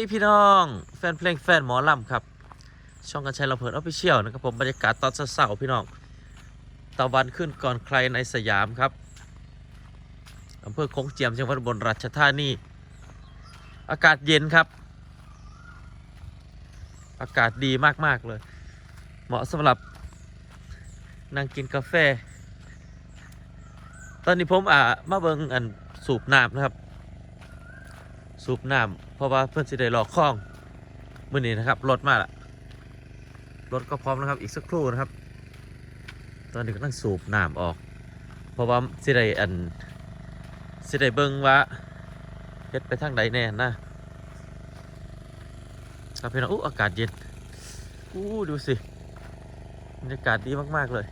ดีพี่น้อง แฟนเพลงแฟนหมอลำครับ ช่องกันชัยลำเพลินออฟฟิเชียลนะครับผมบรรยากาศตอนเสาร์พี่น้องตะวันขึ้นก่อนใครในสยามครับอำเภอโขงเจียมจังหวัดบนราชธานีอากาศเย็นครับ อากาศดีมากๆเลย เหมาะสำหรับนั่งกินกาแฟ ตอนนี้ผมอ่ามาเบิงอันสูบน้ำนะครับ สูบน้ำเพราะว่าเพื่อนสิได้หลอกคล้องมื่อนี้นะครับรถมาละรถก็พร้อมนะครับอีกสักครู่นะครับ ตอนนี้ก็นั่งสูบน้ำออก เพราะว่าสิได้อันสิได้เบิ่งว่าเฮ็ดไปทางใดแน่นะครับพี่น้องอู้อากาศเย็นอู้ดูสิบรรยากาศดีมาก ๆ เลย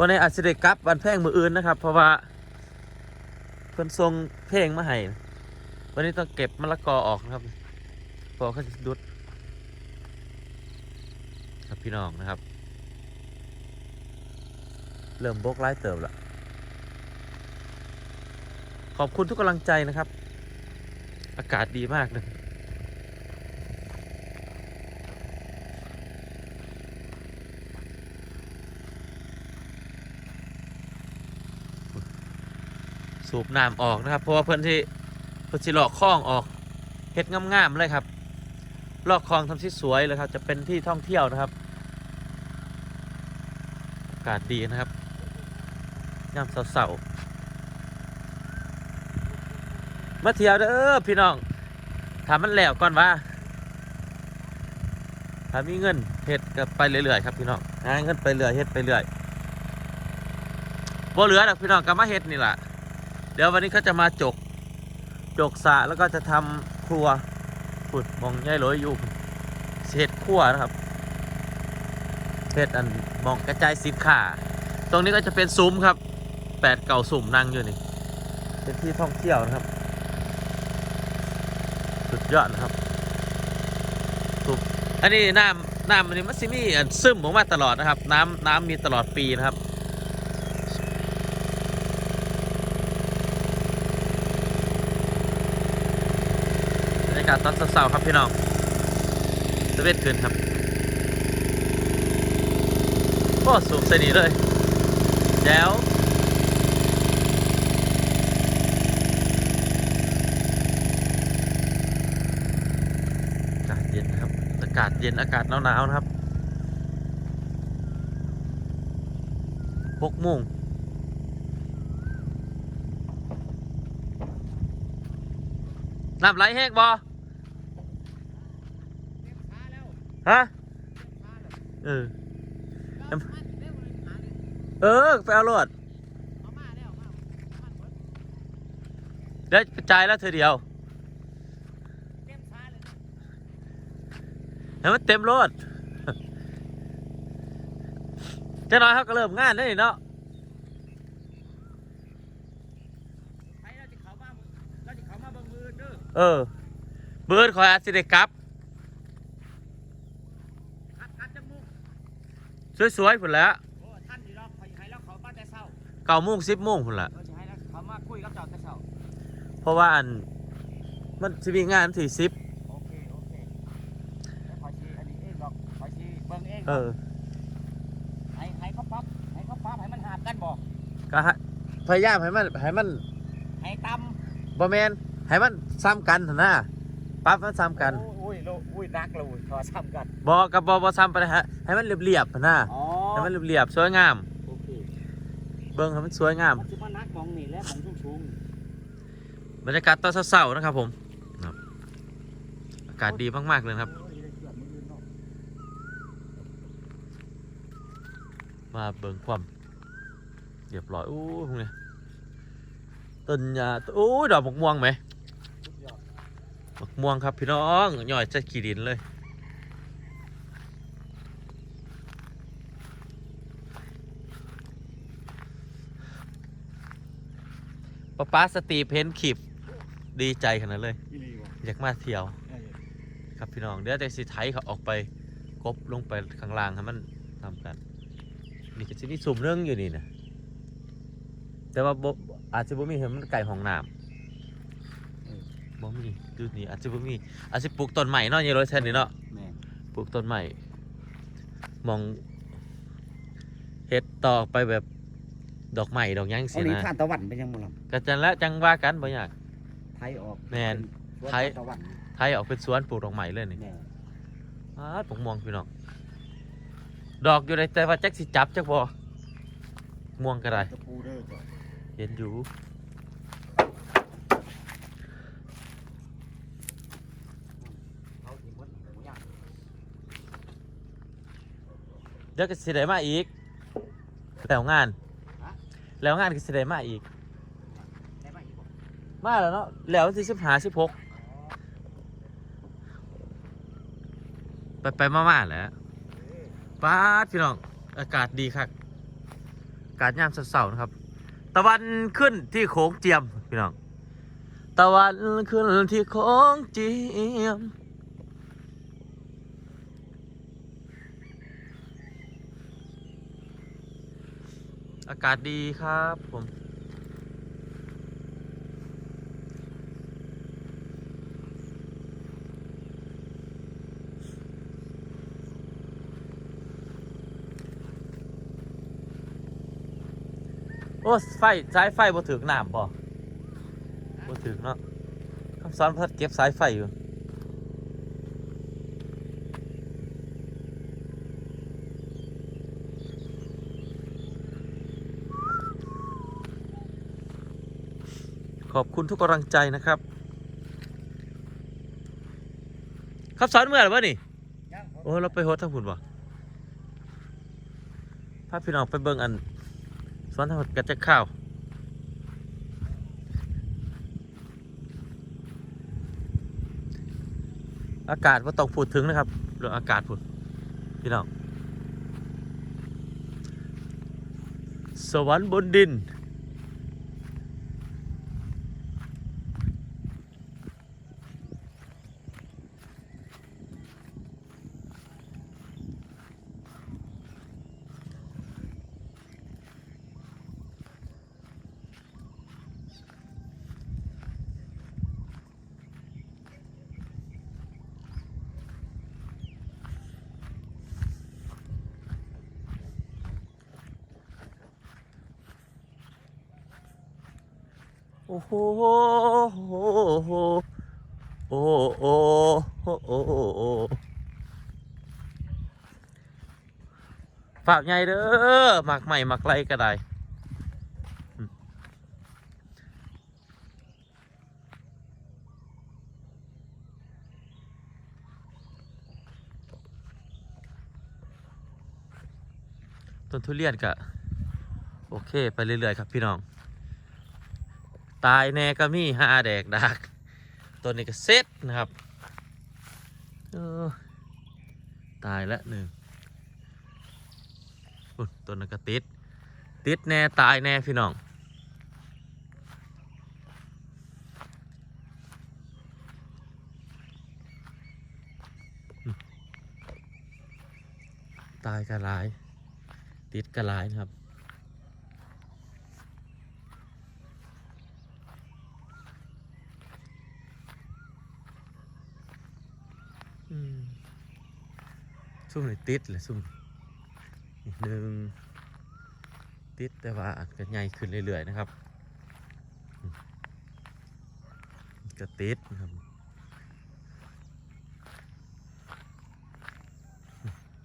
วันนี้อาจจะได้กลับวันแพ่งมืออื่นนะครับ เพราะว่าเพิ่นส่งเพลงมาให้วันนี้ต้องเก็บมะละกอออกนะครับเพอเขาจะดุดครับพี่น้องนะครับ เริ่มบกไล่เติบละขอบคุณทุกกำลังใจนะครับ อากาศดีมากเลย สูบน้ำออกนะครับ เพราะว่าเพื่อนที่เพื่อนที่หลอกคลองออกเฮ็ดงามๆเลยครับลอกคลองทำที่สวยเลยครับ จะเป็นที่ท่องเที่ยวนะครับอากาศดีนะครับยามเสาร์ๆมาเที่ยวเด้อพี่น้องถามมันแล้วก่อนว่าถ้ามีเงินเฮ็ดก็ไปเรื่อยๆครับพี่น้องหาเงินไปเรื่อยเฮ็ดไปเรื่อยบ่เหลือดอกพี่น้องก็มาเฮ็ดนี่แหละ เดี๋ยววันนี้เขาจะมาจก จกสะแล้วก็จะทำครัวขุดมองย่ายลอยอยู่เฮ็ดครัวนะครับเพชรอันมองกระจายสินค้าตรงนี้ก็จะเป็นซุ้มครับแปดเก่าสุ่มนั่งอยู่นี่ เป็นที่ท่องเที่ยวนะครับ สุดยอดนะครับซุ้มอันนี้น้ำน้ำอันนี้มันซิมีอันซึมออกมาตลอดนะครับ น้ำน้ำมีตลอดปีนะครับ บรรยากาศตอนเช้าๆครับพี่น้องสเวทคืนครับโอ้สูงใส่นี้เลยแจ๋วอากาศเย็นนะครับ อากาศเย็นอากาศหนาวๆนะครับหกโมงน้ำไหลแห้งบ่ ฮะเออเออไปเอารถเดี๋ยวจ่ายแล้วเธอเดียวให้มันเต็มรถจะน้อยเขาก็เริ่มงานได้เนาะเออ เบิร์ดคอยอาจสิได้กลับ สวยๆพุ่นแหล้วโอ้ท่านที่เราไปให้แล้วเขามาแต่เช้าเก้าโมงสิบโมงพุ่นแหละเออสิให้แล้วเขามาคุยกับเจ้าแต่เช้าเพราะว่าอันมันจะมีงานที่สิบโอเคโอเคแล้วขอชี้อันนี้เองหรอกขอชี้เบิ่งเองเออให้ให้เขาปรับให้เขาปรับให้มันหาบกันบอกก็ฮะพยายามให้มันให้มันให้ตบ่แมนให้มันซ้ำกันเถอะนะปรั๊บมันซ้ำำกันอุ้ย โลอุ้ยนักเลยขอซ้ำกันบอกับบอบอซ้ำไปนะฮะให้มันเรียบๆเถอะนะอ๋อให้มันเรียบๆสวยงามโอเคเบิ้งให้มันสวยงามมันจะมานักมองนี่แล้วมองสูงบรรยากาศตอนเช้าๆนะครับผมอากาศดีมากๆเลยครับ มาเบิ่งความเรียบร้อยอู้พวกนี้ต้นยาอู้ดอกมะม่วงไหม มะม่วงครับพี่น้องย่อยจะขีดินเลยป้าป้าสตีเพนคลิปดีใจขนาดเลยอีหลีว่ะอยากมาเที่ยวเออครับพี่น้องเดี๋ยวแต่สิไทยเขาออกไปกบลงไปข้างล่างให้มันทำกัน นี่ก็จะมีสุ่มเรื่องอยู่นี่นะแต่ว่าบ่อาจจะบ่มีเห็นมันไก่ห้องน้เออำ บ่มีดูนี่อาจจะบ่มีอาจจะปลูกต้นใหม่เนาะอยางรถแช่นี่เนาะแม่นปลูกต้นใหม่มองเฮ็ดต่อไปแบบดอกใหม่ดอกหยังเอาสิลีนะท่านตะวันไปยังบ่ล่ะก็จันละจังว่ากันบ่อยาก ไทยออกแม่นสวนไทย ตะวันไทยออกเป็นสวนปลูกดอกใหม่เลยนี่แม่นอ้าปกม่วงพี่น้องดอกอยู่ในแต่ว่าจักสิจับจักบ่ม่วงก็ได้ตะปูเด้อก่อนเห็นอยู่ เขาสิหมดหมูย่าง เดี๋ยวก็สิได้มาอีก แล้วงาน แล้วงานก็สิได้มาอีก ได้มาอีกบ่มาแล้วเนาะแล้วที่สิบหาสิบหกไปไปมามาแหล้วป้าดพี่น้องอากาศดีครับอากาศยามเสาร์ๆนะครับ ตะวันขึ้นที่โค้งเจียมพี่น้อง ตะวันขึ้นที่โค้งเจียม อากาศดีครับผมโอ้ไฟสายไฟบ่ถึงน้ำบ่บ่ถึงเนาะคำสอนพัดเก็บสายไฟอยู่ ข อบคุณทุกกำลังใจนะครับ ครับสอนเมื่อไหร่วะนี่ย่างเขาโอ้เราไปโฮสทั้งหุ่นบ่พาพี่น้องไปเบิ่งอันสวนทั้งหมดกระจะข้าวอากาศว่าต้องพูดถึงนะครับเรื่องอากาศพูดพี่น้องสวรรค์บนดิน โอ้โหโอ้โหโอ้โหโอ้โอ้ฝากใหญ่เด้อหมักใหม่หมักไรก็ได้ต้นทุเรียนก็โอเค ไปเรื่อยๆ ครับพี่น้อง ตายแน่ก็มีห้าแดกดักตัวนี้ก็เซ็ตนะครับตายล้วหนึ่งตัวนั้นก็ติด ติดแน่ตายแน่พี่น้องตายกระลาย ติดกระลายนะครับ ซุ่มเลยติดเลยซุ่มหนึ่งติดแต่ว่าอาจจะใหญ่ขึ้นเรื่อยๆนะครับก็ติดนะครับ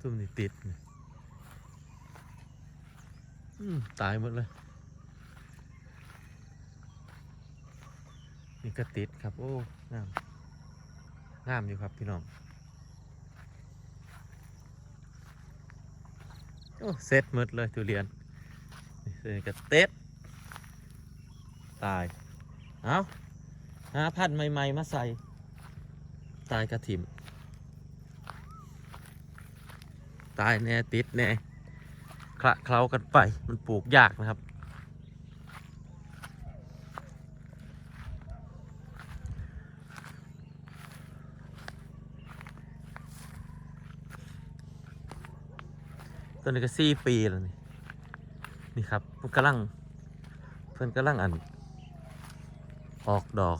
ซุ่มนี่ติดตายหมดเลย นี่ก็ติดครับ โอ้งามงามอยู่ครับพี่น้อง โอ้ เซ็ตหมืดเลยทุเรียนนี่เลยกระเต็ดตาย เอาหาพันธุ์ใหม่ๆ มาใส่ ตายกระถิ่มตายแน่ติดแน่คละเคล้ากันไป มันปลูกยากนะครับ ตัวนี้ก็สี่ปีแล้วนี่นี่ครับมันกำลังเพื่อนกำลังอัน ออกดอก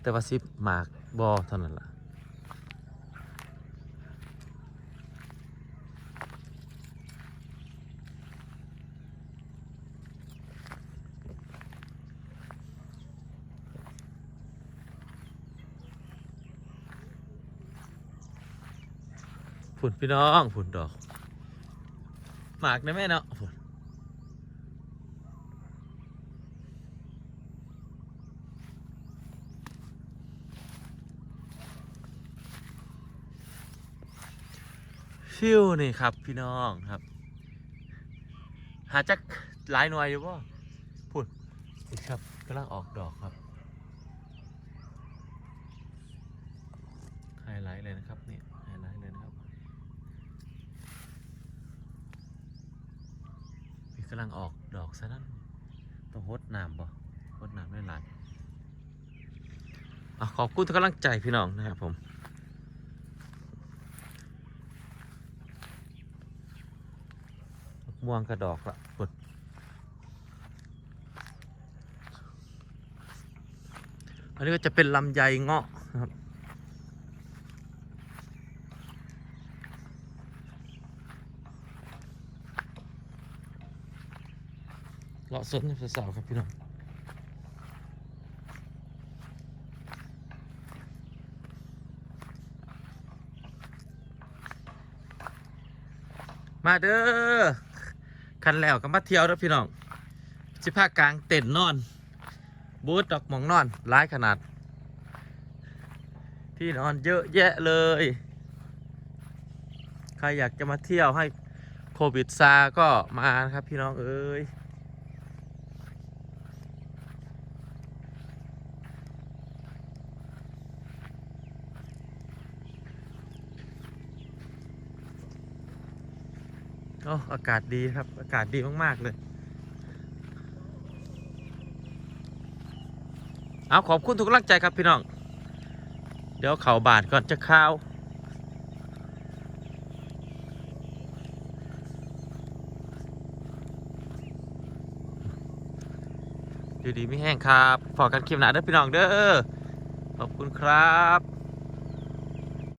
แต่ว่าซิปหมากบอเท่านั้นล่ะฝุ่นพี่น้องฝุ่นดอก หมากนะแม่เนาะฝุ่นฟิวนี่ครับพี่น้องครับ หาจักหลายหน่วยอยู่ป่ะพุ่นนี่ครับกำลังออกดอกครับไฮไลท์เลยนะครับเนี่ยไฮไลท์เลยนะครับมี กำลังออกดอกซะนั่นต้องหดน้ำบ่หดน้ำไม่หลายอะขอบคุณทุกกำลังใจพี่น้องนะครับผมม่วงกระดอกละกดอันนี้ก็จะเป็นลำไยเงาะนะครับ เลาะสวนสาวๆครับพี่น้องมาเด้อคันแล้วก็มาเที่ยวเด้อพี่น้องสิภาคกลางเต็นนอน บูธดอกหมองนอนร้ายขนาด ที่นอนเยอะแยะเลย ใครอยากจะมาเที่ยวให้โควิดซาก็มานะครับพี่น้องเอ้ย อ้อากาศดีครับ อากาศดีมาก ๆ เลย เอาขอบคุณทุกกำลังใจครับพี่น้อง เดี๋ยวเขาบาดก่อนจะข้าวอยู่ดีไม่แห้งครับพอกันคลิปหนาเด้อพี่น้องเด้อ ขอบคุณครับ